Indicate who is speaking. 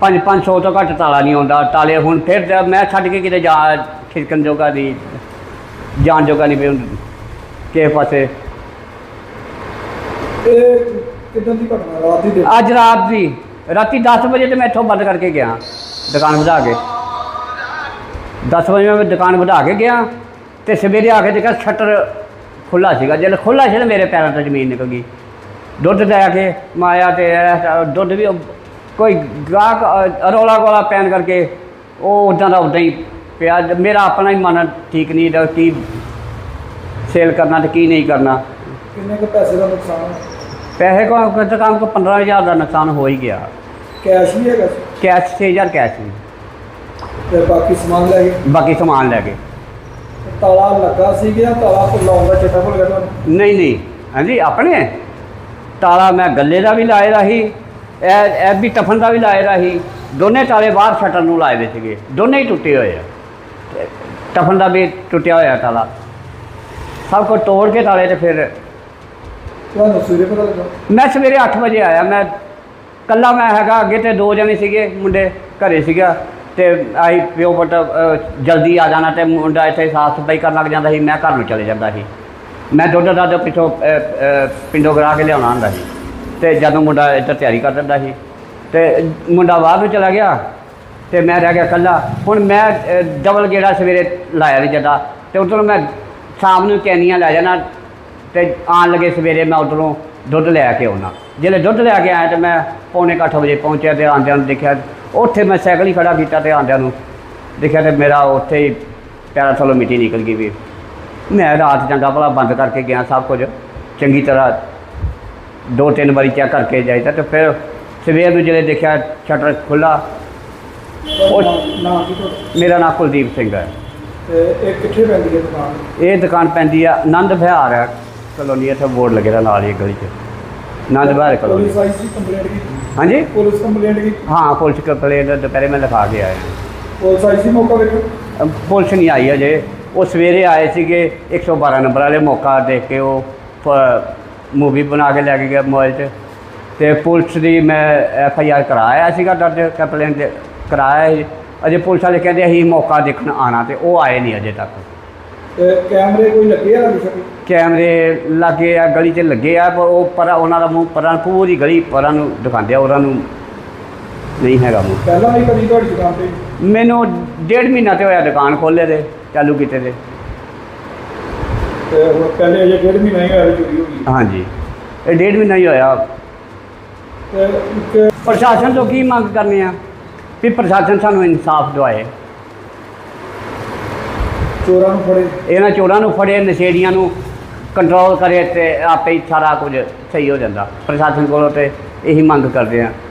Speaker 1: ਪੰਜ 500 ਤੋਂ ਘੱਟ ਤਾਲਾ ਨਹੀਂ ਆਉਂਦਾ। ਤਾਲੇ ਹੁਣ ਫਿਰ ਮੈਂ ਛੱਡ ਕੇ ਕਿਤੇ ਜਾ ਖਿਸਕਣ ਜੋਗਾ ਦੀ ਜਾਣ ਜੋਗਾ ਨਹੀਂ ਹੁਣ ਕਿਸੇ ਪਾਸੇ।
Speaker 2: ਇਹ ਕਿਦਾਂ ਦੀ ਘਟਨਾ ਰਾਤ ਦੀ ਦੇ
Speaker 1: ਅੱਜ ਰਾਤ ਦੀ ਰਾਤੀ 10 ਵਜੇ ਤੇ ਮੈਂ ਇੱਥੋਂ ਬੰਦ ਕਰਕੇ ਗਿਆ ਦੁਕਾਨ ਵਧਾ ਕੇ। 10 ਵਜੇ ਮੈਂ ਦੁਕਾਨ ਵਧਾ ਕੇ ਗਿਆ ਤੇ ਸਵੇਰੇ ਆ ਕੇ ਦੇਖਿਆ ਸ਼ਟਰ ਖੁੱਲਾ ਸੀਗਾ। ਜਦੋਂ ਖੁੱਲਾ ਸੀ ਨਾ ਮੇਰੇ ਪੈਰਾਂ ਤੋਂ ਜ਼ਮੀਨ ਨਿਕਲ ਗਈ। ਦੁੱਧ ਲੈ ਕੇ ਮਾਇਆ ਤੇ ਦੁੱਧ ਵੀ ਕੋਈ ਗਾਹਕ ਰੌਲਾ ਗੋਲਾ ਪੈਣ ਕਰਕੇ ਉਹ ਉਦਾਂ ਦਾ ਉਦਾਂ ਹੀ ਪਿਆ। ਮੇਰਾ ਆਪਣਾ ਹੀ ਮਨ ਠੀਕ ਨਹੀਂ ਦਾ ਕੀ ਸੇਲ ਕਰਨਾ ਤੇ ਕੀ ਨਹੀਂ ਕਰਨਾ।
Speaker 2: ਕਿੰਨੇ ਕੁ ਪੈਸੇ ਦਾ ਨੁਕਸਾਨ ਹੈ
Speaker 1: ਪੈਸੇ ਕੋ ਦੁਕਾਨ ਕੋ 15000 ਦਾ ਨੁਕਸਾਨ ਹੋ ਹੀ ਗਿਆ।
Speaker 2: ਕੈਸ਼ ਵੀ ਹੈਗਾ ਸੀ?
Speaker 1: ਕੈਸ਼ 6000 ਕੈਸ਼ ਸੀ।
Speaker 2: ਤੇ ਬਾਕੀ ਸਮਾਨ ਲੈ ਗਏ?
Speaker 1: ਬਾਕੀ ਸਮਾਨ ਲੈ ਕੇ
Speaker 2: ਤਾਲਾ ਲੱਗਾ ਸੀ ਕਿ ਜਾਂ ਤਾਲਾ ਲਾਉਣ ਦਾ ਚੇਤਾ ਭੁੱਲ ਗਿਆ ਤੁਹਾਨੂੰ?
Speaker 1: ਨਹੀਂ ਨਹੀਂ। ਹਾਂਜੀ ਆਪਣੇ। ਤਾਲਾ ਮੈਂ ਗੱਲੇ ਦਾ ਵੀ ਦਾ ਸੀ। ਇਹ ਇਹ ਵੀ ਟਫਨ ਦਾ ਵੀ ਲਾਏ ਦਾ ਸੀ ਦੋਨੇ ਤਾਲੇ ਬਾਹਰ ਸ਼ਟਰ ਨੂੰ ਲਾਏ ਦੇ ਸੀਗੇ। ਦੋਨੇ ਹੀ ਟੁੱਟੇ ਹੋਏ ਆ। ਤੇ ਟਫਨ ਦਾ ਵੀ ਟੁੱਟਿਆ ਹੋਇਆ ਤਾਲਾ ਸਭ ਕੁਝ ਤੋੜ ਕੇ ਤਾਲੇ ਤੇ ਫਿਰ
Speaker 2: ਤੁਹਾਨੂੰ ਸਵੇਰੇ ਪਤਾ ਲੱਗਾ?
Speaker 1: ਮੈਂ ਸਵੇਰੇ 8 ਵਜੇ ਆਇਆ। ਮੈਂ ਕੱਲਾ ਮੈਂ ਹੈਗਾ ਅੱਗੇ ਤੇ ਦੋ ਜਣੇ ਸੀਗੇ ਮੁੰਡੇ ਘਰੇ ਸੀਗਾ। ਤੇ ਆਈ ਪਿਓ ਅ, ਜਲਦੀ ਆ ਜਾਣਾ ਤੇ ਮੁੰਡਾ ਇੱਥੇ ਸਾਫ਼ ਸਫ਼ਾਈ ਕਰਨ ਲੱਗ ਜਾਂਦਾ ਸੀ। ਮੈਂ ਘਰ ਨੂੰ ਚਲੇ ਜਾਂਦਾ ਸੀ। ਮੈਂ ਦੁੱਧ ਦਾ ਪਿੱਛੋਂ ਪਿੰਡੋਂ ਗਰਾ ਕੇ ਲਿਆਉਣਾ ਹੁੰਦਾ ਸੀ। ਤੇ ਜਦੋਂ ਮੁੰਡਾ ਇੱਧਰ ਤਿਆਰੀ ਕਰ ਦਿੰਦਾ ਸੀ, ਤੇ ਮੁੰਡਾ ਬਾਹਰ ਨੂੰ ਚਲਾ ਗਿਆ, ਤੇ ਮੈਂ ਰਹਿ ਗਿਆ ਇਕੱਲਾ। ਹੁਣ ਮੈਂ ਡਬਲ ਗੇੜਾ ਸਵੇਰੇ ਲਾਇਆ ਵੀ ਜਦਾ, ਤੇ ਉਧਰੋਂ ਮੈਂ ਸ਼ਾਮ ਨੂੰ ਕੈਨੀਆਂ ਲੈ ਜਾਣਾ, ਤੇ ਆਉਣ ਲੱਗੇ ਸਵੇਰੇ ਮੈਂ ਉਧਰੋਂ ਦੁੱਧ ਲੈ ਕੇ ਆਉਣਾ। ਜਦੋਂ ਦੁੱਧ ਲੈ ਕੇ ਆਇਆ ਤੇ ਮੈਂ ਪੌਣੇ ਕੁ ਅੱਠ ਵਜੇ ਪਹੁੰਚਿਆ ਤੇ ਆਂਦਿਆਂ ਨੂੰ ਦੇਖਿਆ, ਉੱਥੇ ਮੈਂ ਸਾਈਕਲ ਹੀ ਖੜਾ ਕੀਤਾ ਤੇ ਆਂਦਿਆਂ ਨੂੰ ਦੇਖਿਆ ਤੇ ਮੇਰਾ ਉੱਥੇ ਹੀ ਪੈਰਾਂ ਥੱਲੋਂ ਮਿੱਟੀ ਨਿਕਲ ਗਈ ਵੀ। ਮੈਂ ਰਾਤ ਚੰਗਾ ਭਲਾ ਬੰਦ ਕਰਕੇ ਗਿਆ ਸਭ ਕੁਝ, ਚੰਗੀ ਤਰ੍ਹਾਂ ਦੋ ਤਿੰਨ ਵਾਰੀ ਚੈੱਕ ਕਰਕੇ ਜਾਈਦਾ ਤੇ ਫਿਰ ਸਵੇਰ ਨੂੰ ਜਦੋਂ ਦੇਖਿਆ ਸ਼ਟਰ ਖੁੱਲਾ ਉਹ-
Speaker 2: ਨਾ ਕੀ ਤੁਹਾਡਾ
Speaker 1: ਮੇਰਾ ਨਾਮ ਕੁਲਦੀਪ ਸਿੰਘ ਹੈ।
Speaker 2: ਤੇ ਇਹ ਕਿੱਥੇ ਪੈਂਦੀ ਹੈ ਦੁਕਾਨ?
Speaker 1: ਇਹ ਦੁਕਾਨ ਪੈਂਦੀ ਆ ਆਨੰਦ ਵਿਹਾਰ ਹੈ ਕਲੋਨੀ ਇੱਥੇ ਬੋਰਡ ਲੱਗੇਦਾ ਨਾਲ ਹੀ ਗਲੀ 'ਚ। ਆਨੰਦ ਵਿਹਾਰ ਕਲੋਨੀ।
Speaker 2: ਪੁਲਿਸ ਆਈ ਸੀ ਕੰਪਲੇਂਟ ਕੀਤੀ?
Speaker 1: ਹਾਂਜੀ?
Speaker 2: ਪੁਲਿਸ ਕੰਪਲੇਂਟ ਕੀਤੀ?
Speaker 1: ਹਾਂ ਪੁਲਿਸ ਕੰਪਲੇਂਟ ਦੁਪਹਿਰੇ ਮੈਂ ਲਿਖਾ ਕੇ ਆਇਆ।
Speaker 2: ਪੁਲਿਸ ਆਈ ਸੀ ਮੌਕਾ ਵੇਖੋ
Speaker 1: ਪੁਲਿਸ ਨਹੀਂ ਆਈ ਅਜੇ। ਉਹ ਸਵੇਰੇ ਆਏ ਸੀਗੇ 112 ਨੰਬਰ ਵਾਲੇ ਮੌਕਾ ਦੇਖ ਕੇ ਉਹ ਮੂਵੀ ਬਣਾ ਕੇ ਲੈ ਕੇ ਗਿਆ ਮੋਬਾਈਲ 'ਚ ਤੇ ਪੁਲਿਸ ਦੀ ਮੈਂ ਐਫ ਆਈ ਆਰ ਕਰਾਇਆ ਸੀਗਾ ਦਰਜ ਕੰਪਲੇਂਟ ਦੇ ਕਰਾਇਆ ਸੀ। ਅਜੇ ਪੁਲਿਸ ਵਾਲੇ ਕਹਿੰਦੇ ਅਸੀਂ ਮੌਕਾ ਦੇਖਣ ਆਣਾ ਤੇ ਉਹ ਆਏ ਨਹੀਂ ਅਜੇ ਤੱਕ।
Speaker 2: ਤੇ ਕੈਮਰੇ ਕੋਈ ਲੱਗੇ ਆ ਸਕੇ
Speaker 1: ਕੈਮਰੇ ਲੱਗੇ ਆ ਗਲੀ 'ਚ ਲੱਗੇ ਆ ਪਰ ਉਹ ਪਰ ਉਹਨਾਂ ਦਾ ਮੂੰਹ ਪਰਾਂ ਪੂਰੀ ਗਲੀ ਪਰਾਂ ਨੂੰ ਦਿਖਾਉਂਦੇ ਆ ਉਹਨਾਂ ਨੂੰ ਨਹੀਂ ਹੈਗਾ ਮੂੰਹ।
Speaker 2: ਪਹਿਲਾਂ ਵੀ ਕਦੀ ਤੁਹਾਡੀ ਦੁਕਾਨ ਤੇ?
Speaker 1: ਮੈਨੂੰ ਡੇਢ ਮਹੀਨਾ ਤੇ ਹੋਇਆ ਦੁਕਾਨ ਖੋਲ੍ਹੇ ਦੇ ਚਾਲੂ ਕੀਤੇ ਦੇ
Speaker 2: ਤੇ ਹੁਣ ਪਹਿਲੇ ਅਜੇ ਡੇਢ ਮਹੀਨਾ ਹੀ ਹੋਇਆ ਚੋਰੀ ਹੋ ਗਈ।
Speaker 1: ਹਾਂਜੀ। ਇਹ ਡੇਢ ਮਹੀਨਾ ਹੀ ਹੋਇਆ।
Speaker 2: ਤੇ ਇੱਕ
Speaker 1: ਪ੍ਰਸ਼ਾਸਨ ਤੋਂ ਕੀ ਮੰਗ ਕਰਨੀ ਆ? ਵੀ ਪ੍ਰਸ਼ਾਸਨ ਸਾਨੂੰ ਇਨਸਾਫ ਦਿਵਾਏ।
Speaker 2: ਚੋਰਾਂ ਨੂੰ ਫੜੇ।
Speaker 1: ਇਹਨਾਂ ਚੋਰਾਂ ਨੂੰ ਫੜੇ ਨਸ਼ੇੜੀਆਂ ਨੂੰ ਕੰਟਰੋਲ ਕਰੇ ਤੇ ਆਪੇ ਹੀ ਸਾਰਾ ਕੁਝ ਸਹੀ ਹੋ ਜਾਂਦਾ। ਪ੍ਰਸ਼ਾਸਨ ਕੋਲੋਂ ਤੇ ਇਹੀ ਮੰਗ ਕਰਦੇ ਆ।